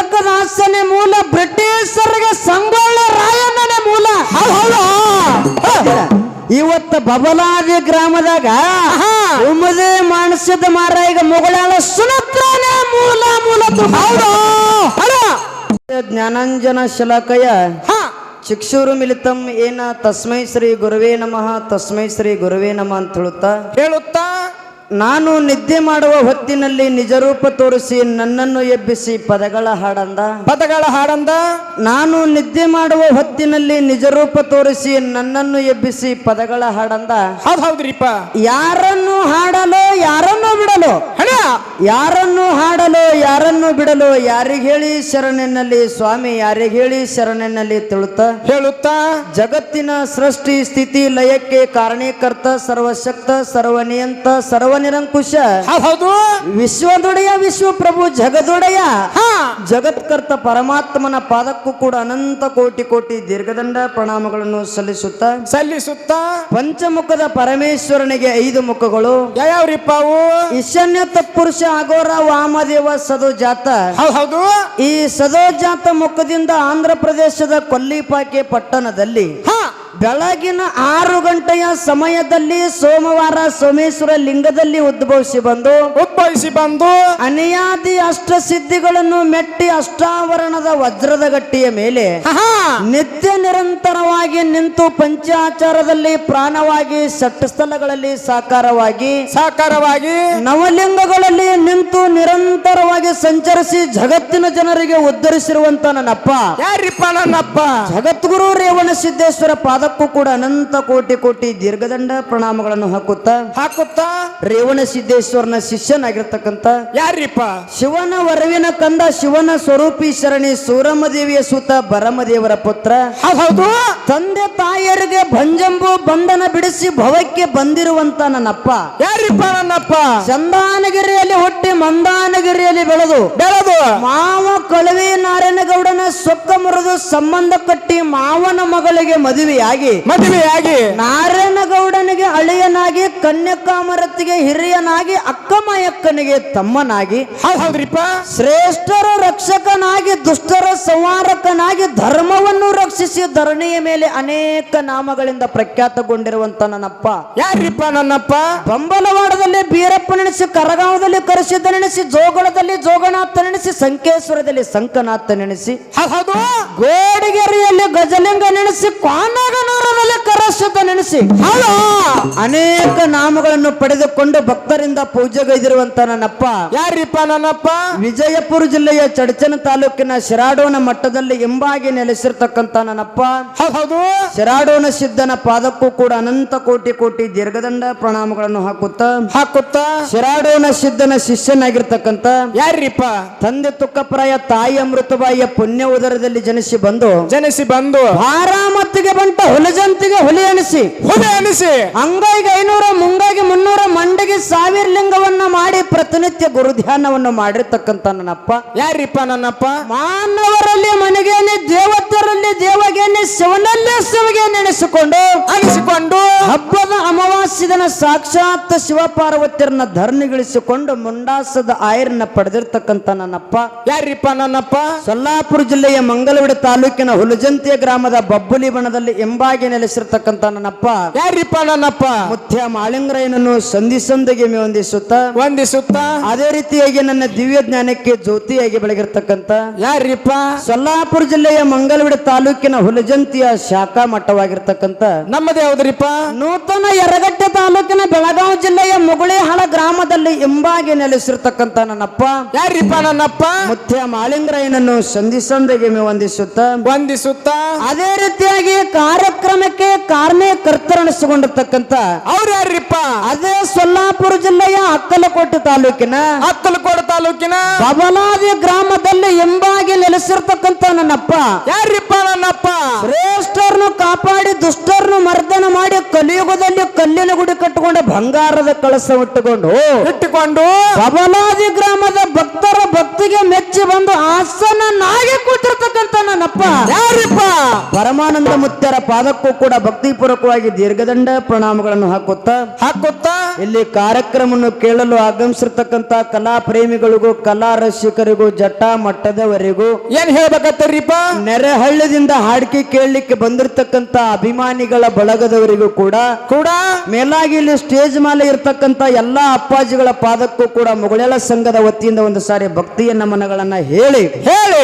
ಕನಕದಾಸನೇ ಮೂಲ ಬ್ರಿಟಿಷರಿಗೆ ಸಂಗೊಳ್ಳಿ ರಾಯಣ್ಣನೇ ಮೂಲ. ಇವತ್ತ ಬಬಲಾದಿ ಗ್ರಾಮದಾಗ ಉಮದೆ ಮಾನಸದ ಮಾರ ಈಗ ಮುಗಳಾಳ ಸುನತ್ರನೇ ಮೂಲ ಮೂಲ ಜ್ಞಾನಾಂಜನ ಶಲಾಕಯ. ಚಿಕ್ಷೂರು ಮಿಲಿತಂ ಏನ ತಸ್ಮೈ ಶ್ರೀ ಗುರುವೇ ನಮಃ ತಸ್ಮೈ ಶ್ರೀ ಗುರುವೇ ನಮಃ ಅಂತ ಹೇಳುತ್ತಾ? ಹೇಳುತ್ತಾ? ನಾನು ನಿದ್ದೆ ಮಾಡುವ ಹೊತ್ತಿನಲ್ಲಿ ನಿಜರೂಪ ತೋರಿಸಿ ನನ್ನನ್ನು ಎಬ್ಬಿಸಿ ಪದಗಳ ಹಾಡಂದ? ಪದಗಳ ಹಾಡಂದ? ನಾನು ನಿದ್ದೆ ಮಾಡುವ ಹೊತ್ತಿನಲ್ಲಿ ನಿಜರೂಪ ತೋರಿಸಿ ನನ್ನನ್ನು ಎಬ್ಬಿಸಿ ಪದಗಳ ಹಾಡಂದ? ಹೌದ್ ಹೌದ್ರಿಪ್ಪ. ಯಾರನ್ನು ಹಾಡಲು ಯಾರನ್ನು ಬಿಡಲು? ಯಾರನ್ನು ಹಾಡಲು ಯಾರನ್ನು ಬಿಡಲು ಯಾರಿಗೆ ಹೇಳಿ ಶರಣೆನ್ನಲ್ಲಿ ಸ್ವಾಮಿ ಯಾರಿಗೆ ಹೇಳಿ ಶರಣೆನ್ನಲ್ಲಿ ತಿಳುತ್ತ? ಹೇಳುತ್ತಾ. ಜಗತ್ತಿನ ಸೃಷ್ಟಿ ಸ್ಥಿತಿ ಲಯಕ್ಕೆ ಕಾರಣೀಕರ್ತ ಸರ್ವಶಕ್ತ ಸರ್ವನಿಯಂತ ಸರ್ವನಿರಂಕುಶ ಹೌದ್ ಹೌದು. ವಿಶ್ವದೊಡೆಯ ವಿಶ್ವಪ್ರಭು ಜಗದೊಡೆಯ. ಜಗತ್ಕರ್ತ ಪರಮಾತ್ಮನ ಪಾದಕ್ಕೂ ಕೂಡ ಅನಂತ ಕೋಟಿ ಕೋಟಿ ದೀರ್ಘದಂಡ ಪ್ರಣಾಮಗಳನ್ನು ಸಲ್ಲಿಸುತ್ತ. ಸಲ್ಲಿಸುತ್ತ. ಪಂಚಮುಖದ ಪರಮೇಶ್ವರನಿಗೆ ಐದು ಮುಖಗಳು. ಯಾವ್ಯಾವ್ರಿಪ್ಪ ಅವು ಈಶಾನ್ಯ ತತ್ಪುರುಷ ಅಗೋರ ವಾಮದೇವ ಸದೋಜಾತ. ಹೌದ್ ಹೌದು. ಈ ಸದೋಜಾತ ಮುಖದಿಂದ ಆಂಧ್ರ ಪ್ರದೇಶದ ಕೊಲ್ಲಿಪಾಕೆ ಪಟ್ಟಣದಲ್ಲಿ. ಹಾ. ಬೆಳಗಿನ ಆರು ಗಂಟೆಯ ಸಮಯದಲ್ಲಿ ಸೋಮವಾರ ಸೋಮೇಶ್ವರ ಲಿಂಗದಲ್ಲಿ ಉದ್ಭವಿಸಿ ಬಂದು ಉದ್ಭವಿಸಿ ಬಂದು ಅನಿಯಾದಿ ಅಷ್ಟ ಸಿದ್ಧಿಗಳನ್ನು ಮೆಟ್ಟಿ ಅಷ್ಟಾವರಣದ ವಜ್ರದ ಗಟ್ಟಿಯ ಮೇಲೆ ನಿತ್ಯ ನಿರಂತರವಾಗಿ ನಿಂತು ಪಂಚಾಚಾರದಲ್ಲಿ ಪ್ರಾಣವಾಗಿ ಷಟ್ ಸ್ಥಳಗಳಲ್ಲಿ ಸಾಕಾರವಾಗಿ ಸಾಕಾರವಾಗಿ ನವಲಿಂಗಗಳಲ್ಲಿ ನಿಂತು ನಿರಂತರವಾಗಿ ಸಂಚರಿಸಿ ಜಗತ್ತಿನ ಜನರಿಗೆ ಉದ್ಧರಿಸಿರುವಂತ ನನ್ನಪ್ಪ. ಯಾರಿಪ್ಪ ನನ್ನಪ್ಪ? ಜಗದ್ಗುರು ರೇವಣ ಸಿದ್ದೇಶ್ವರ ಪಾದಕ್ಕೂ ಕೂಡ ಅನಂತ ಕೋಟಿ ಕೋಟಿ ದೀರ್ಘದಂಡ ಪ್ರಣಾಮಗಳನ್ನು ಹಾಕುತ್ತಾ ಹಾಕುತ್ತಾ? ರೇವಣ ಸಿದ್ದೇಶ್ವರನ ಶಿಷ್ಯನಾಗಿರ್ತಕ್ಕಂಥ ಯಾರಿಪ್ಪ ಶಿವನ ವರವಿನ ಕಂದ ಶಿವನ ಸ್ವರೂಪಿ ಶರಣಿ ಸೂರಮ್ಮ ದೇವಿಯ ಸುತ ಬರಮದೇವರ ಪುತ್ರ. ಹೌದ್. ತಂದೆ ತಾಯಿಯರಿಗೆ ಭಂಜಂಬು ಬಂಧನ ಬಿಡಿಸಿ ಭವಕ್ಕೆ ಬಂದಿರುವಂತ ನನ್ನಪ್ಪ. ಯಾರಿಪ್ಪ ನನ್ನಪ್ಪ? ಚಂದಾನಗಿರಿಯಲ್ಲಿ ಹುಟ್ಟಿ ಮಂದಾನಗಿರಿಯಲ್ಲಿ ಬೆಳೆದು ಬೆಳೆದು. ಮಾವ ಕಳವಿ ಸೊಕ್ಕ ಮುರಿದು ಸಂಬಂಧ ಕಟ್ಟಿ ಮಾವನ ಮಗಳಿಗೆ ಮದುವೆಯಾಗಿ ಮದುವೆಯಾಗಿ ನಾರಾಯಣಗೌಡನಿಗೆ ಅಳಿಯನಾಗಿ ಕನ್ಯಕಾಮರತಿಗೆ ಹಿರಿಯನಾಗಿ ಅಕ್ಕಮಯಕ್ಕನಿಗೆ ತಮ್ಮನಾಗಿ ಹೌದ್ ಹೌದ್ರಿಪ್ಪ. ಶ್ರೇಷ್ಠರ ರಕ್ಷಕನಾಗಿ ದುಷ್ಟರ ಸಂಹಾರಕನಾಗಿ ಧರ್ಮವನ್ನು ರಕ್ಷಿಸಿ ಧರಣಿಯ ಮೇಲೆ ಅನೇಕ ನಾಮಗಳಿಂದ ಪ್ರಖ್ಯಾತಗೊಂಡಿರುವಂತ ನನ್ನಪ್ಪ. ಯಾರಿಪ್ಪ ನನ್ನಪ್ಪ? ಬಂಬಲವಾಡದಲ್ಲಿ ಬೀರಪ್ಪ ನೆನೆಸಿ ಕರಗಾವದಲ್ಲಿ ಕರೆಸಿದ್ದ ನೆನೆಸಿ ಜೋಗಳದಲ್ಲಿ ಜೋಗನಾಥ ನೆನೆಸಿ ಸಂಕೇಶ್ವರದಲ್ಲಿ ಸಂಕನಾಥ ನೆನೆಸಿ ಹೌದ್. ಗೋಡಿಗೆರೆಯಲ್ಲಿ ಗಜಲಿಂಗ ನೆನೆಸಿ ಕ್ವಾನಗನೂರದಲ್ಲಿ ಕರಸಿದ್ದ ನೆನೆಸಿ. ಅನೇಕ ನಾಮಗಳನ್ನು ಪಡೆದುಕೊಂಡು ಭಕ್ತರಿಂದ ಪೂಜೆಗೈದಿರುವಂತ ನನ್ನಪ್ಪ. ಯಾರಿಪ್ಪ ನನ್ನಪ್ಪ? ವಿಜಯಪುರ ಜಿಲ್ಲೆಯ ಚಡಚನ ತಾಲೂಕಿನ ಶಿರಾಡೋನ ಮಟ್ಟದಲ್ಲಿ ಎಂಬಾಗಿ ನೆಲೆಸಿರ್ತಕ್ಕಂತ ನನ್ನಪ್ಪ. ಹೌದ್ ಶಿರಾಡೋನ ಸಿದ್ಧನ ಪಾದಕ್ಕೂ ಕೂಡ ಅನಂತ ಕೋಟಿ ಕೋಟಿ ದೀರ್ಘದಂಡ ಪ್ರಣಾಮಗಳನ್ನು ಹಾಕುತ್ತ ಹಾಕುತ್ತ. ಶಿರಾಡೋನ ಸಿದ್ಧನ ಶಿಷ್ಯನಾಗಿರ್ತಕ್ಕಂತ ಯಾರಿಪ್ಪ? ತಂದೆ ತುಕ್ಕಪ್ರಾಯ ತಾಯಿ ಅಮೃತಬಾಯಿಯ ಪುಣ್ಯ ಉದರದಲ್ಲಿ ಜನಿಸಿ ಬಂದು ಜನಿಸಿ ಬಂದು ಭಾರಾಮತ್ತಿಗೆ ಬಂಟ ಹುಲಜಂತಿಗೆ ಹುಲಿ ಎಣಿಸಿ ಹುಲಿ ಎನಿಸಿ ಅಂಗೈಗೆ ಐನೂರ ಮುಂಗೈಗೆ ಮುನ್ನೂರ ಮಂಡಿಗೆ ಸಾವಿರ ಲಿಂಗವನ್ನ ಮಾಡಿ ಪ್ರತಿನಿತ್ಯ ಗುರುಧ್ಯಾನವನ್ನು ಮಾಡಿರ್ತಕ್ಕಂಥ ನನ್ನಪ್ಪ. ಯಾರಿಪ್ಪ ನನ್ನಪ್ಪ? ಮಾನವರಲ್ಲಿ ಮನೆಗೇನೆ ದೇವತರಲ್ಲಿ ದೇವಗೇನೆ ಶಿವನಲ್ಲೇ ಶಿವಗೆ ನೆನೆಸಿಕೊಂಡು ಅನಿಸಿಕೊಂಡು ಹಬ್ಬದ ಅಮಾವಾಸ್ಯದನ ಸಾಕ್ಷಾತ್ ಶಿವಪಾರ್ವತಿಯರನ್ನ ಧರಣಿಗಳಿಸಿಕೊಂಡು ಮುಂಡಾಸದ ಆಯರನ್ನ ಪಡೆದಿರ್ತಕ್ಕಂಥ ನನ್ನಪ್ಪ. ಯಾರಿಪ್ಪ ನನ್ನಪ್ಪ? ಸೊಲ್ಲಾಪುರ ಜಿಲ್ಲೆಯ ಮಂಗಲವಿಡ ತಾಲೂಕಿನ ಹುಲಜಂತಿಯ ಗ್ರಾಮದ ಬಬ್ಬುಲಿ ಬಣದಲ್ಲಿ ಎಂಬಾಗಿ ನೆಲೆಸಿರ್ತಕ್ಕಂಥ ನನ್ನಪ್ಪ. ಯಾರಿಪ್ಪ ನನ್ನಪ್ಪ? ಮುತ್ಯ ಮಾಳಿಂಗರಾಯನನ್ನು ಸಂಧಿ ಸಂಧಿಗೆ ಮೇವಂದಿಸುತ್ತ ವಂದಿಸುತ್ತ? ಅದೇ ರೀತಿಯಾಗಿ ನನ್ನ ದಿವ್ಯ ಜ್ಞಾನಕ್ಕೆ ಜ್ಯೋತಿಯಾಗಿ ಬೆಳಗಿರ್ತಕ್ಕಂತ ಯಾರಿಪ್ಪ? ಸೊಲ್ಲಾಪುರ ಜಿಲ್ಲೆಯ ಮಂಗಲವಿಡ ತಾಲೂಕಿನ ಹುಲಜಂತಿಯ ಶಾಖಾ ಮಠವಾಗಿರ್ತಕ್ಕಂಥ ನಮ್ಮದೇ ಹೌದ್ರಿಪ್ಪ? ನೂತನ ಯರಗಟ್ಟೆ ತಾಲೂಕಿನ ಬೆಳಗಾವಿ ಜಿಲ್ಲೆಯ ಮುಗುಳಿಹಾಳ ಗ್ರಾಮದಲ್ಲಿ ಎಂಬಾಗಿ ನೆಲೆಸಿರ್ತಕ್ಕಂತ ನನ್ನಪ್ಪ. ಯಾರಿಪ್ಪ ನನ್ನಪ್ಪ? ಮುಖ್ಯ ಮಾಳಿಂಗರಾಯನನ್ನು ಸಂಧಿಸಂದಿಗೆ ವಂದಿಸುತ್ತ. ವಂದಿಸುತ್ತ? ಅದೇ ರೀತಿಯಾಗಿ ಕಾರ್ಯಕ್ರಮಕ್ಕೆ ಕಾರಣಕರ್ತರಣಿಸಿಕೊಂಡಿರ್ತಕ್ಕಂಥ ಅವ್ರ ಯಾರಿಪ್ಪ? ಅದೇ ಸೊಲ್ಲಾಪುರ ಜಿಲ್ಲೆಯ ಅಕ್ಕಲಕೋಟೆ ತಾಲೂಕಿನ ಅಕ್ಕಲಕೋಡ ತಾಲೂಕಿನ ಬಬಲಾದಿ ಗ್ರಾಮದಲ್ಲಿ ಎಂಬಾಗಿ ನೆಲೆಸಿರ್ತಕ್ಕಂತ ನನ್ನಪ್ಪ. ಯಾರಿಪ್ಪ ನನ್ನಪ್ಪ? ಶ್ರೇಷ್ಠರನ್ನು ಕಾಪಾಡಿ ದುಷ್ಟರನ್ನು ಮರ್ದನ ಮಾಡಿ ಕಲಿಯುಗದಲ್ಲಿ ಕಲ್ಲಿನ ಗುಡಿ ಕಟ್ಟಿಕೊಂಡು ಬಂಗಾರದ ಕಳಸ ಇಟ್ಟುಕೊಂಡು ಇಟ್ಟುಕೊಂಡು ಬಬಲಾದಿ ಗ್ರಾಮದ ಭಕ್ತರ ಭಕ್ತಿಗೆ ಮೆಚ್ಚಿ ಬಂದು ಆಸನ ನಾಗಿ ಕೂತಿರ್ತಕ್ಕಂಥ ನನ್ನಪ್ಪ. ಯಾರಿಪ್ಪ? ಪರಮಾನಂದ ಮುತ್ಯರ ಪಾದಕ್ಕೂ ಕೂಡ ಭಕ್ತಿಪೂರ್ವಕವಾಗಿ ದೀರ್ಘದಂಡ ಪ್ರಣಾಮಗಳನ್ನು ಹಾಕುತ್ತಾ ಹಾಕುತ್ತ ಇಲ್ಲಿ ಕಾರ್ಯಕ್ರಮವನ್ನು ಕೇಳಲು ಆಗಮಿಸಿರ್ತಕ್ಕಂಥ ಕಲಾ ಪ್ರೇಮಿಗಳಿಗೂ ಕಲಾ ರಸಿಕರಿಗೂ ಜಟ್ಟ ಮಟ್ಟದವರೆಗೂ ಏನ್ ಹೇಳ್ಬೇಕತ್ತರಿಪ್ಪ? ನೆರೆಹಳ್ಳದಿಂದ ಹಾಡಿಕೆ ಕೇಳಲಿಕ್ಕೆ ಬಂದಿರತಕ್ಕಂತ ಅಭಿಮಾನಿಗಳ ಬಳಗದವರಿಗೂ ಕೂಡ ಕೂಡ ಮೇಲಾಗಿ ಇಲ್ಲಿ ಸ್ಟೇಜ್ ಮೇಲೆ ಇರ್ತಕ್ಕಂತ ಎಲ್ಲಾ ಅಪ್ಪಾಜಿಗಳ ಪಾದಕ್ಕೂ ಕೂಡ ಮುಗಳೇಳ ಸಂಘದ ವತಿಯಿಂದ ಒಂದು ಸಾರಿ ಭಕ್ತಿಯ ನಮನಗಳನ್ನ ಹೇಳಿ. ಹೇಳಿ.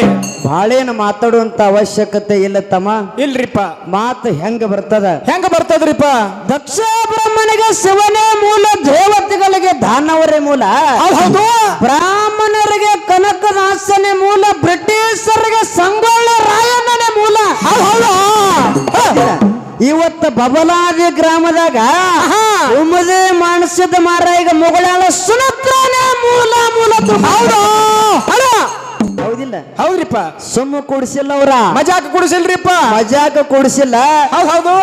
ಬಾಳೇನು ಮಾತಾಡುವಂತ ಅವಶ್ಯಕತೆ ಇಲ್ಲ ತಮ್ಮ. ಇಲ್ರಿಪ್ಪ. ಮಾತು ಹೆಂಗ ಬರ್ತದ? ಹೆಂಗ ಬರ್ತದ್ರಿಪ್ಪ? ದಕ್ಷ ಬ್ರಾಹ್ಮಣಿಗೆ ಶಿವನೇ ಮೂಲ ದೇವತೆಗಳಿಗೆ ದಾನವರೇ ಮೂಲ. ಹೌದ್. ಹೌದು ಬ್ರಾಹ್ಮಣರಿಗೆ ಕನಕದಾಸನೇ ಮೂಲ ಬ್ರಿಟಿಷರಿಗೆ ಸಂಗೊಳ್ಳ ರಾಯಣ್ಣನೇ ಮೂಲ. ಇವತ್ತ ಬಬಲಾದಿ ಗ್ರಾಮದಾಗ ಉಮದೆ ಮಾನಸದ ಮಾರ ಈಗ ಮುಗಳಾಳ ಸುನತ್ರನೇ ಮೂಲ ಮೂಲ ಹೌದು ಹೌದ್ರಿಪ್ಪ ಸುಮ್ಮ ಕೊಡಿಸಿಲ್ಲ ಅವ್ರ ಮಜಾಕ ಕುಡಿಸಿಲ್ರಿಪ್ಪ ಮಜಾಕ ಕೊಡಿಸಿಲ್ಲ. ಹೌದ್ ಹೌದು.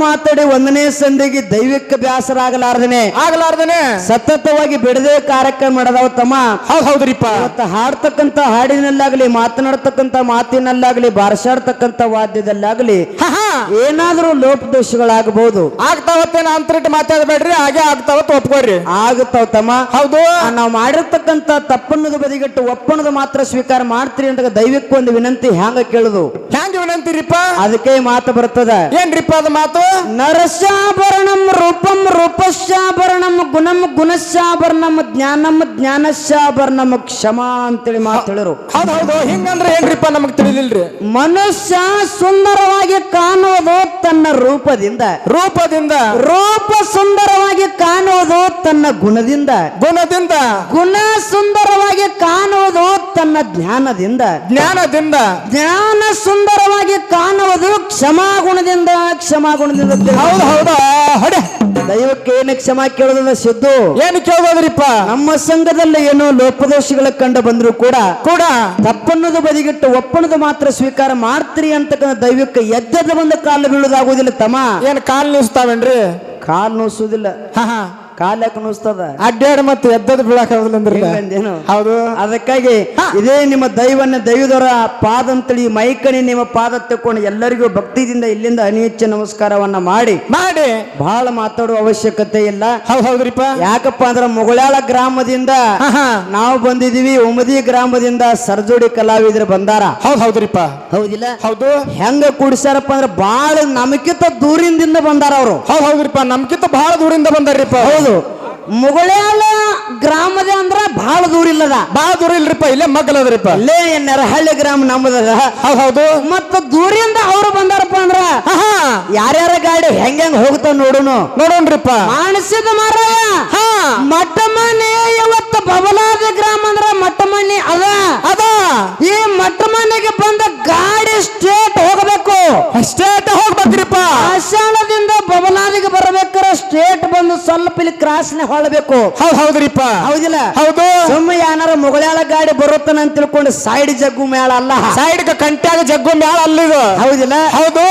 ಮಾತಾಡಿ ಒಂದನೇ ಸಂದಿಗೆ ದೈವಿಕ ಬ್ಯಾಸರ ಆಗಲಾರ್ದನೆ. ಆಗಲಾರ್ದನೆ ಸತತವಾಗಿ ಬಿಡದೆ ಕಾರ್ಯಕ್ರಮ ಮಾಡದವ ತಮ್ಮ. ಹೌದ್ ಹೌದ್ರಿಪ್ಪ. ಇವತ್ತು ಹಾಡ್ತಕ್ಕಂತ ಹಾಡಿನಲ್ಲಾಗ್ಲಿ ಮಾತನಾಡ್ತಕ್ಕಂತ ಮಾತಿನಲ್ಲಾಗ್ಲಿ ಬಾರಸಾಡ್ತಕ್ಕಂತ ವಾದ್ಯದಲ್ಲಾಗ್ಲಿ ಹಾ, ಲೋಪ ಏನಾದ್ರೂ ಲೋಪದೋಷಗಳಾಗಬಹುದು ಆಗ್ತಾವತ್ತೇನ ಅಂತರಿಟ್ಟು ಮಾತಾಡಬೇಡ್ರಿ ಹಾಗೆ ಆಗ್ತಾವತ್ ಒಪ್ಕೊಡ್ರಿ ಆಗುತ್ತಾವ ತಮ್ಮ. ಹೌದು. ನಾವ್ ನಾವು ಮಾಡಿರ್ತಕ್ಕಂತ ತಪ್ಪನ್ನದು ಬದಿಗಟ್ಟು ಒಪ್ಪನದು ಮಾತ್ರ ಸ್ವೀಕಾರ ಮಾಡ್ತೀರಿ ಅಂತ ದೈವಕ್ಕೆ ಒಂದು ವಿನಂತಿ ಹ್ಯಾಂಗ ಕೇಳುದು? ಹೆಂಗ ವಿನಂತಿರಿಪ್ಪ ಅದಕ್ಕೆ ಮಾತು ಬರ್ತದ. ಏನ್ರಿಪ್ಪ ಅದ ಮಾತು? ನರಸಾಭರಣಂ ರೂಪಂ ರೂಪಶಾಭರಣಂ ಗುಣಂ ಗುಣಶಾಭರಣಂ ಜ್ಞಾನಂ ಜ್ಞಾನಶಾಭರಣಂ ಕ್ಷಮಾ ಅಂತೇಳಿ ಮಾತು ಹೇಳರು. ಹೌದೌದು ಹೌದು ಹಿಂಗಂದ್ರೆ ಏನ್ರಿಪ್ಪ ನಮಗ್ ತಿಳಿದಿಲ್ರಿ? ಮನುಷ್ಯ ಸುಂದರವಾಗಿ ಕಾಣುವುದು ತನ್ನ ರೂಪದಿಂದ. ರೂಪದಿಂದ. ರೂಪ ಸುಂದರವಾಗಿ ಕಾಣುವುದು ತನ್ನ ಗುಣದಿಂದ. ಗುಣದಿಂದ. ಗುಣ ಸುಂದರವಾಗಿ ಕಾಣುವುದು ತನ್ನ ಜ್ಞಾನದಿಂದ. ಜ್ಞಾನದಿಂದ. ಜ್ಞಾನ ಸುಂದರವಾಗಿ ಕಾಣುವುದು ಕ್ಷಮಾಗುಣದಿಂದ ಕ್ಷಮಾಗುಣದಿಂದ ಕ್ಷಮಾ ಗುಣದಿಂದ ಹೌದು ಹೌದು. ಹೊಡೆ ದೈವಕ್ಕೆ ಏನು ಕ್ಷಮಾ ಕೇಳೋದಿಲ್ಲ ಸಿದ್ದು? ಏನು ಕೇಳ್ಬೋದ್ರಿಪ್ಪ? ನಮ್ಮ ಸಂಘದಲ್ಲಿ ಏನೋ ಲೋಪದೋಷಗಳ ಕಂಡು ಬಂದ್ರು ಕೂಡ ಕೂಡ? ತಪ್ಪನ್ನೋದು ಬದಿಗಿಟ್ಟು ಒಪ್ಪನದು ಮಾತ್ರ ಸ್ವೀಕಾರ ಮಾಡ್ತೀರಿ ಅಂತಕ್ಕಂಥ ದೈವಕ್ಕೆ ಎದ್ದದ ಬಂದ ಕಾಲು ಬೀಳುದಾಗುವುದಿಲ್ಲ ತಮ್ಮ. ಏನು ಕಾಲು ನೋಸ್ತಾವೇನ್ರಿ? ಕಾಲು ನೋಸುವುದಿಲ್ಲ. ಹಾ ಹಾ. ಕಾಲು ಯಾಕೆ ನೋಸ್ತದ ಅಡ್ಡಾಡ್ ಮತ್ತೆ ಎದ್ದದ ಬೀಳಕ್ ಆಗೋದಿಲ್ಲ? ಹೌದು. ಅದಕ್ಕಾಗಿ ಇದೇ ನಿಮ್ಮ ದೈವನ್ನ ದೈವದರ ಪಾದ ಅಂತೇಳಿ ಮೈಕಣಿ ನಿಮ್ಮ ಪಾದ ತಕೊಂಡು ಎಲ್ಲರಿಗೂ ಭಕ್ತಿದಿಂದ ಇಲ್ಲಿಂದ ಅನಿಚ್ಚ ನಮಸ್ಕಾರವನ್ನ ಮಾಡಿ. ಮಾಡಿ. ಬಹಳ ಮಾತಾಡುವ ಅವಶ್ಯಕತೆ ಇಲ್ಲ. ಹೌದ್ ಹೌದ್ರಿಪ್ಪ. ಯಾಕಪ್ಪ ಅಂದ್ರೆ ಮುಗಳಾಳ ಗ್ರಾಮದಿಂದ ನಾವು ಬಂದಿದೀವಿ ಉಮದಿ ಗ್ರಾಮದಿಂದ ಸರ್ಜೋಡಿ ಕಲಾವಿದರು ಬಂದಾರ. ಹೌದ್ ಹೌದ್ರಿಪ್ಪ. ಹೌದಿಲ್ಲ? ಹೌದು. ಹೆಂಗ ಕುಡಿಸ್ಯಾರಪ್ಪ ಅಂದ್ರೆ ಬಹಳ ನಮಕಿಂತ ದೂರಿಂದ ಬಂದಾರ ಅವರು. ಹೌದ್ ಹೌದ್ರಿಪ್ಪ. ನಮ್ಕಿಂತ ಬಹಳ ದೂರಿಂದ ಬಂದಾರ್ರಿಪ್ಪ. ಹೌದು. ಮುಗಳಾಳ ಗ್ರಾಮದ ಅಂದ್ರ ಬಹಳ ದೂರ ಇಲ್ಲದ. ಬಹಳ ದೂರ ಇಲ್ರಿಪ್ಪ ಇಲ್ಲೇ ಮಗ್ಗಲದ್ರಿಪ್ಪ. ಇಲ್ಲೇ ನೆರಹಳ್ಳಿ ಗ್ರಾಮ ನಮ್ಮದದ. ಹೌದ್ ಹೌದು. ಮತ್ತ ದೂರಿಂದ ಅವ್ರು ಬಂದಾರಪ್ಪ ಅಂದ್ರ ಯಾರ್ಯಾರ ಗಾಡಿ ಹೆಂಗ್ ಹೆಂಗ್ ಹೋಗ್ತಾವ ನೋಡುನು. ನೋಡೋಣ್ರಿಪ್ಪ. ಮಾನಸಿದ ಮಾರಾಯ. ಮಟ್ಟ ಮನೆ ಇವತ್ತು ಬಬಲಾದ ಗ್ರಾಮ ಅಂದ್ರ ಮಟ್ಟ ಮನೆ ಅದ ಅದ ಈ ಮಟ್ಟ ಮನೆಗೆ ಬಂದ ಗಾಡಿ ಸ್ಟ್ರೇಟ್ ಹೋಗಬೇಕು ಸ್ಟೇಟ್ ಹೋಗ್ಬೇಕ್ರಿಪ್ಪ ಆಷಾಢದಿಂದ ಬಬಲಾದಿಗೆ ಬರಬೇಕಾರ ಸ್ಟ್ರೇಟ್ ಬಂದು ಕ್ರಾಸ್ನ ಹೊಳಬೇಕು. ಹೌದ್ ಹೌದ್ರಿಪ್ಪ. ಹೌದಿಲ್ಲ? ಹೌದು. ಸುಮ್ಮ ಯಾನಾರ ಮುಗಳಾಳ ಬರುತ್ತಾನ ಅಂತ ತಿಳ್ಕೊಂಡು ಸೈಡ್ ಜಗ್ಗು ಮೇಳ ಅಲ್ಲ. ಸೈಡ್ ಕಂಟ್ಯಾಗ ಜಗ್ಗು ಮೇಳ ಅಲ್ಲ ಇದು. ಹೌದಿಲ್ಲ? ಹೌದು.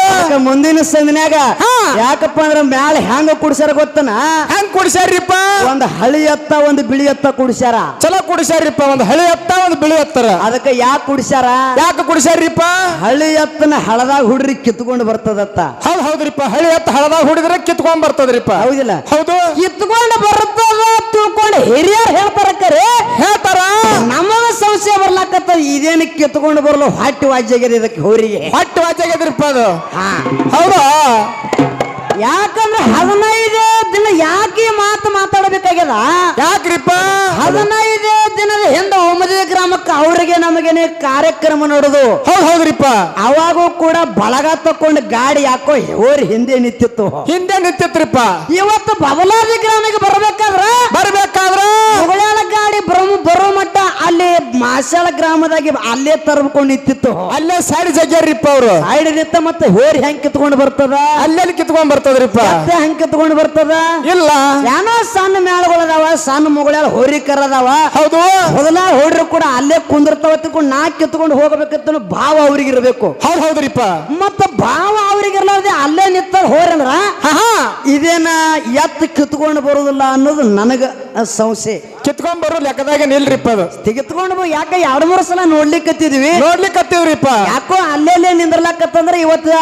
ಮುಂದಿನ ಸಂದಿನ್ಯಾಗ ಹಾ. ಯಾಕಪ್ಪ ಅಂದ್ರ ಮ್ಯಾಲ ಹೆಂಗ ಕುಡಿಸ್ಯಾರ ಗೊತ್ತನ? ಹೆಂಗ್ ಕುಡಿಸ್ಯಾರ್ರಿಪ್ಪ ಒಂದ್ ಹಳಿ ಎತ್ತ ಒಂದ್ ಬಿಳಿ ಎತ್ತ ಕುಡಿಸ್ಯಾರ. ಚಲೋ ಕುಡಿಸ್ಯಾರ್ರಿಪ್ಪ ಒಂದ್ ಹಳಿ ಎತ್ತ ಒಂದ್ ಬಿಳಿ ಎತ್ತರ. ಅದಕ್ಕ ಯಾಕೆ ಕುಡಿಸ್ಯಾರ? ಯಾಕೆ ಕುಡಿಸ್ಯಾರ್ರಿಪ್ಪ ಹಳಿ ಎತ್ತನ ಹಳದಾಗ ಹುಡ್ರಿ ಕಿತ್ಕೊಂಡು ಬರ್ತದತ್ತ. ಹೌದ್ ಹೌದ್ರಿಪ್ಪ ಹಳಿ ಎತ್ತ ಹಳದಾಗ ಹುಡಿದ್ರೆ ಕಿತ್ಕೊಂಡ್ ಬರ್ತದ್ರಿಪ್ಪ. ಹೌದಿಲ್ಲ? ಹೌದು. ಕಿತ್ಕೊಂಡು ಬರ್ತದ ತಿಳ್ಕೊಂಡು. ಹಿರಿಯರು ಹೇಳ್ತಾರಕ್ಕರೆ ಹೇಳ್ತಾರ? ನಮಗ ಸಂಶಯ ಬರ್ಲಾಕತ್ತ ಇದೇನು ಕಿತ್ಕೊಂಡು ಬರಲು? ಹೊಟ್ಟೆ ವಾಜ್ಯಾಗ್ಯದ ಇದಕ್ಕೆ ಹೋರಿಗೆ. ಹೊಟ್ಟೆ ವಾಚಾಗ್ಯದ್ರಿಪ್ಪ ಅದು. ಹಾ. ಹೌದಾ? ಯಾಕಂದ್ರೆ ಹದಿನೈದು ದಿನ ಯಾಕೆ ಮಾತು ಮಾತಾಡಬೇಕಾಗ್ಯದ? ಯಾಕ್ರಿಪ್ಪ? ಹದಿನೈದು ದಿನದ ಹಿಂದೆ ಒಮ್ಮದಿ ಗ್ರಾಮಕ್ಕೆ ಅವರಿಗೆ ನಮಗೇನೆ ಕಾರ್ಯಕ್ರಮ ನಡೆದು. ಹೌದ್ ಹೌದ್ರಿಪ್ಪ. ಅವಾಗೂ ಕೂಡ ಬಳಗ ತಕೊಂಡು ಗಾಡಿ ಯಾಕೋ ಹೋರಿ ಹಿಂದೆ ನಿಂತಿತ್ತು. ಹಿಂದೆ ನಿಂತಿತ್ರಿಪ್ಪ. ಇವತ್ತು ಬಬಲಾದಿ ಗ್ರಾಮಕ್ಕೆ ಬರ್ಬೇಕಾದ್ರ ಅಲ್ಲಿ ಗ್ರಾಮದಾಗ ಅಲ್ಲೇ ತರ್ಕೊಂಡು ನಿಂತಿತ್ತು. ಅಲ್ಲೇ ಸೈಡ್ ಜಗ್ಗ್ಯಾರಿಪ್ಪ ಅವ್ರು. ಸೈಡ್ ನಿಂತ ಮತ್ತೆ ಹೋರಿ ಹೆಂಗ್ ಕಿತ್ಕೊಂಡು ಬರ್ತದ? ಅಲ್ಲೆಲ್ಲಿ ಕಿತ್ಕೊಂಡ್ ಬರ್ತದ್ರಿಪ್ಪ. ಮತ್ತೆ ಹೆಂಗ್ ಕಿತ್ಕೊಂಡು ಬರ್ತದ? ಇಲ್ಲ. ಏನೋ ಸಣ್ಣ ಮೇಳಗಳದಾವ ಸಣ್ಣ ಮಗಳ ಹೋರಿ ಕರದಾವ. ಹೌದು. ಮೊದಲ ಹೋಡ್ರು ಕೂಡ ಅಲ್ಲೇ ಕುಂದಿರ್ತಾವ ತಿಳ್ಕೊಂಡು ನಾ ಕಿತ್ಕೊಂಡು ಹೋಗಬೇಕಂತ ಭಾವ ಅವ್ರಿಗೆ ಇರಬೇಕು. ಹೌದ್ ಹೌದ್ರಿಪ್ಪ. ಮತ್ತ ಭಾವ ಅವ್ರಿಗೆ ಇರ್ಲಾರ್ದೆ ಅಲ್ಲೇ ನಿಂತ ಹೋರಿ ಅಂದ್ರ ಇದೇನ ಎತ್ತ ಕಿತ್ಕೊಂಡು ಬರೋದಿಲ್ಲ ಅನ್ನೋದು ನನಗ ಸಂಶಯ. ಕಿತ್ಕೊಂಡ್ ಬರೋ ಲೆಕ್ಕದಾಗ ನಿಲ್ರಿಪ್ಪ ಅದು. ಕಿತ್ಕೊಂಡು ಬ- ಯಾಕ ಎರಡ್ ಮೂರು ಸಲ ನೋಡ್ಲಿಕ್ಕತ್ತಿದ್ವಿ ನೋಡ್ಲಿಕ್ಕತ್ತೀವ್ರಿಪ್ಪ ಯಾಕೋ ಅಲ್ಲೇ ನಿಂದ್ರಲಕ್ಕತ್ತಂದ್ರೆ ಇವತ್ತು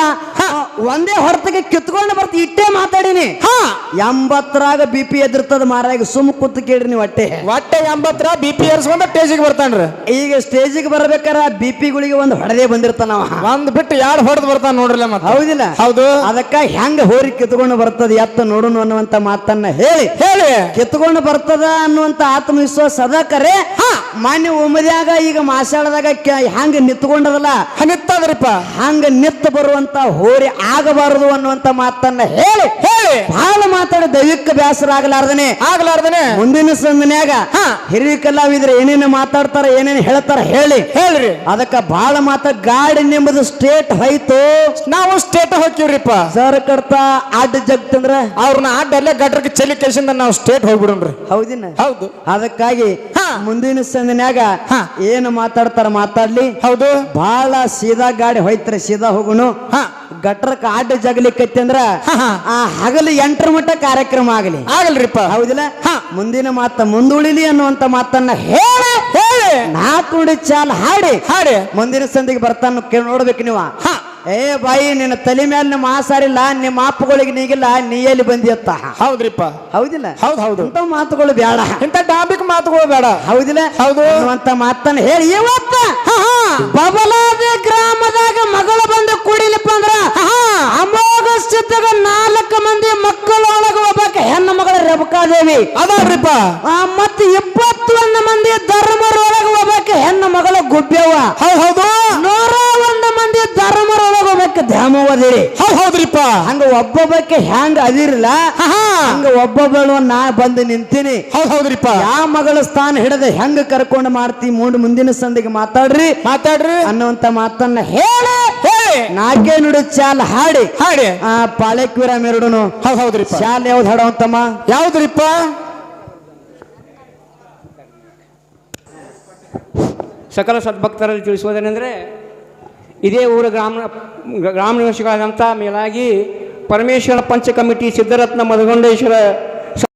ಒಂದೇ ಹೊರತಿಗೆ ಕಿತ್ಕೊಂಡು ಬರ್ತ ಇಟ್ಟೇ ಮಾತಾಡೀನಿ. ಹಾ. ಎಂಬತ್ತರಾಗ ಬಿ ಪಿ ಎದಿರ್ತದ ಮಾರಾಗ ಸುಮ್ ಕೂತ್ ಕೇಳ್ರಿ ನೀವು ಹೊಟ್ಟೆ. ಒಟ್ಟೆ ಎಂಬತ್ತರ ಬಿ ಪಿ ಏರ್ಸ್ಕೊಂಡ ಸ್ಟೇಜಿಗೆ ಬರ್ತಾನ್ರಿ. ಈಗ ಸ್ಟೇಜಿಗೆ ಬರ್ಬೇಕಾರ ಬಿ ಪಿಗಳಿಗೆ ಒಂದು ಹೊಡೆದೇ ಬಂದಿರ್ತಾನ ಒಂದ್ ಬಿಟ್ಟು ಯಾರು ಹೊಡೆದ್ ಬರ್ತಾನ ನೋಡ್ರಲ್ಲ ಮತ್ತೆ. ಹೌದಿಲ್ಲ? ಹೌದು. ಅದಕ್ಕ ಹೆಂಗ ಹೋರಿ ಕಿತ್ಕೊಂಡು ಬರ್ತದ ಎತ್ತ ನೋಡುನು ಅನ್ನುವಂತ ಮಾತನ್ನ ಹೇಳಿ. ಹೇಳಿ. ಕಿತ್ಕೊಂಡು ಬರ್ತದ ಅನ್ನುವಂತ ಆತ್ಮವಿಶ್ವಾಸ ಸದಾ ಕರೆ. ಮಾನ್ಯ ಉಮದ್ಯಾಗ ಈಗ ಮಾಸಾಡದಾಗ ಹೆಂಗ ನಿತ್ಕೊಂಡದಲ್ಲ ನಿತ್ತದ್ರಿಪ್ಪ ಹಂಗ ನಿತ್ತ ಬರುವಂತ ಹೋರಿ ಆಗಬಾರದು ಅನ್ನುವಂತ ಮಾತನ್ನ ಹೇಳಿ ಹೇಳಿ. ಬಹಳ ಮಾತಾಡಿ ದೈವಿಕ ಬ್ಯಾಸರ ಆಗಲಾರ್ದನೆ. ಆಗ್ಲಾರ್ದನೆ ಮುಂದಿನ ಸಂದನ್ಯಾಗ ಹಾ. ಹಿರಿಯ ಕಲಾವಿದ್ರೆ ಏನೇನು ಮಾತಾಡ್ತಾರ ಏನೇನು ಹೇಳ್ತಾರ ಹೇಳಿ. ಹೇಳ್ರಿ. ಅದಕ್ಕ ಬಹಳ ಮಾತ ಗಾಡಿ ನಿಮ್ಮದು ಸ್ಟೇಟ್ ಹೋಯ್ತು. ನಾವು ಸ್ಟೇಟ್ ಹೋಗ್ತೀವ್ರಿಪ್ಪ ಸರ್ ಕಡ್ತಾ ಅಡ್ಡ ಜಗ್ತಂದ್ರ? ಅವ್ರನ್ನ ಅಡ್ಡಲ್ಲೇ ಗಡ್ರಕ್ಕೆ ಚಲಿ ಕೇಸಿಂದ ನಾವು ಸ್ಟೇಟ್ ಹೋಗ್ಬಿಡೋಣ್ರಿ. ಹೌದಿನ? ಹೌದು. ಅದಕ್ಕಾಗಿ ಹಾ. ಮುಂದಿನ ಸಂದನ್ಯಾಗ ಹಾ. ಏನು ಮಾತಾಡ್ತಾರ ಮಾತಾಡ್ಲಿ. ಹೌದು. ಬಹಳ ಸೀದಾ ಗಾಡಿ ಹೋಯ್ತಾರೆ ಸೀದಾ ಹೋಗುನು ಹಾ. ಗಟ್ರಕ್ಕ ಅಡ್ಡ ಜಗಲಿಕ್ಕೈತಿ ಅಂದ್ರ. ಆ ಹಗಲು ಎಂಟರ ಮಟ್ಟ ಕಾರ್ಯಕ್ರಮ ಆಗಲಿ. ಆಗಲ್ರಿಪ್ಪ. ಹೌದಿಲ್ಲ? ಹಾ. ಮುಂದಿನ ಮಾತ ಮುಂದುಳಿಲಿ ಅನ್ನುವಂತ ಮಾತನ್ನ ಹೇಳಿ. ಹೇಳಿ. ನಾಲ್ಕು ನುಡಿ ಚಾಲ್ ಹಾಡಿ. ಹಾಡಿ. ಮುಂದಿನ ಸಂದಿಗೆ ಬರ್ತಾನ ನೋಡ್ಬೇಕು ನೀವು. ಹಾ. ಏ ಬಾಯಿ ನಿನ್ನ ತಲೆ ಮೇಲೆ ನಿಮ್ಮ ಆಸಾರಿಲ್ಲ ನಿಮ್ಮ ಅಪ್ಪಗಳಿಗೆ ನೀಗಿಲ್ಲ ನೀ ಎಲ್ಲಿ ಬಂದಿಯತ್ತ ಹೌದ್ರಿಪ್ಪ. ಹೌದಿಲ್ಲ? ಹೌದು ಹೌದು. ಇಂಥ ಮಾತುಗಳು ಬೇಡ. ಇಂಥ ಡಾಬಿಕ್ ಮಾತುಗಳು ಬೇಡ. ಹೌದಿಲ್ಲ? ಹೌದು. ಅಂತ ಮಾತನ್ನ ಹೇಳಿ. ಇವತ್ತ ಬಬಲಾದ ಗ್ರಾಮದಾಗ ಮಗಳು ಬಂದು ಕುಡಿಲಿಪ್ಪ ಅಂದ್ರ ಅಮೋಘ ಸ್ಥಿತಿಗ ನಾಲ್ಕು ಮಂದಿ ಮಕ್ಕಳೊಳಗ ಒಬ್ಬಾಕ ಹೆಣ್ಣು ಮಗಳ ರೇಬಕಾದೇವಿ ಅದಾವ್ರಿಪ್ಪ. ಮತ್ತೆ ಇಪ್ಪತ್ತೊಂದು ಮಂದಿ ಧರ್ಮರೊಳಗ ಒಬ್ಬಾಕ ಹೆಣ್ಣು ಮಗಳ ಗುಬ್ಬ್ಯವ ಹೌದ್ ನೂರ ಒಂದು ಮಂದಿ ಧರ್ಮರೊಳಗ ಒಬ್ಬಾಕ ಧ್ಯಾಮವದಿರಿ ಹೌದ್ ಹೌದ್ರಿಪ್ಪ. ಹಂಗ ಒಬ್ಬೊಬ್ಬಕ್ಕೆ ಹ್ಯಾಂಗ ಅದಿರಲ್ಲ ಹಂಗ ಒಬ್ಬೊಬ್ಬಳು ನಾ ಬಂದು ನಿಂತೀನಿ. ಹೌದ್ ಹೌದ್ರಿಪ್ಪ. ಯಾವ ಮಗಳ ಸ್ಥಾನ ಹಿಡದ ಹೆಂಗ ಕರ್ಕೊಂಡು ಮಾಡ್ತಿ ಮೂಡ್ ಮುಂದಿನ ಸಂದಿಗೆ ಮಾತಾಡ್ರಿ? ಮಾತಾಡ್ರಿ. ಅನ್ನುವಂತ ಮಾತನ್ನ ಹೇಳಿ. ನಾಕೆ ನುಡಿ ಚಾಲ್ ಹಾಡಿ. ಹಾಡಿ. ಆ ಪಾಳೆಕ್ವೀರ ಮೆರಡುನು ಹೌದ್ ಹೌದ್ರಿಪ್ಪ. ಶಾಲ್ ಯಾವ್ದು ಹಾಡೋಂತಮ್ಮ? ಯಾವ್ದ್ರಿಪ್ಪ? ಸಕಲ ಸದ್ಭಕ್ತರಲ್ಲಿ ತಿಳಿಸುವುದೇನೆಂದರೆ ಇದೇ ಊರ ಗ್ರಾಮ ಗ್ರಾಮ ನಿವಾಸಿಗಳಾದಂಥ ಮೇಲಾಗಿ ಪರಮೇಶ್ವರ ಪಂಚ ಕಮಿಟಿ ಸಿದ್ದರತ್ನ ಮಧುಗೊಂಡೇಶ್ವರ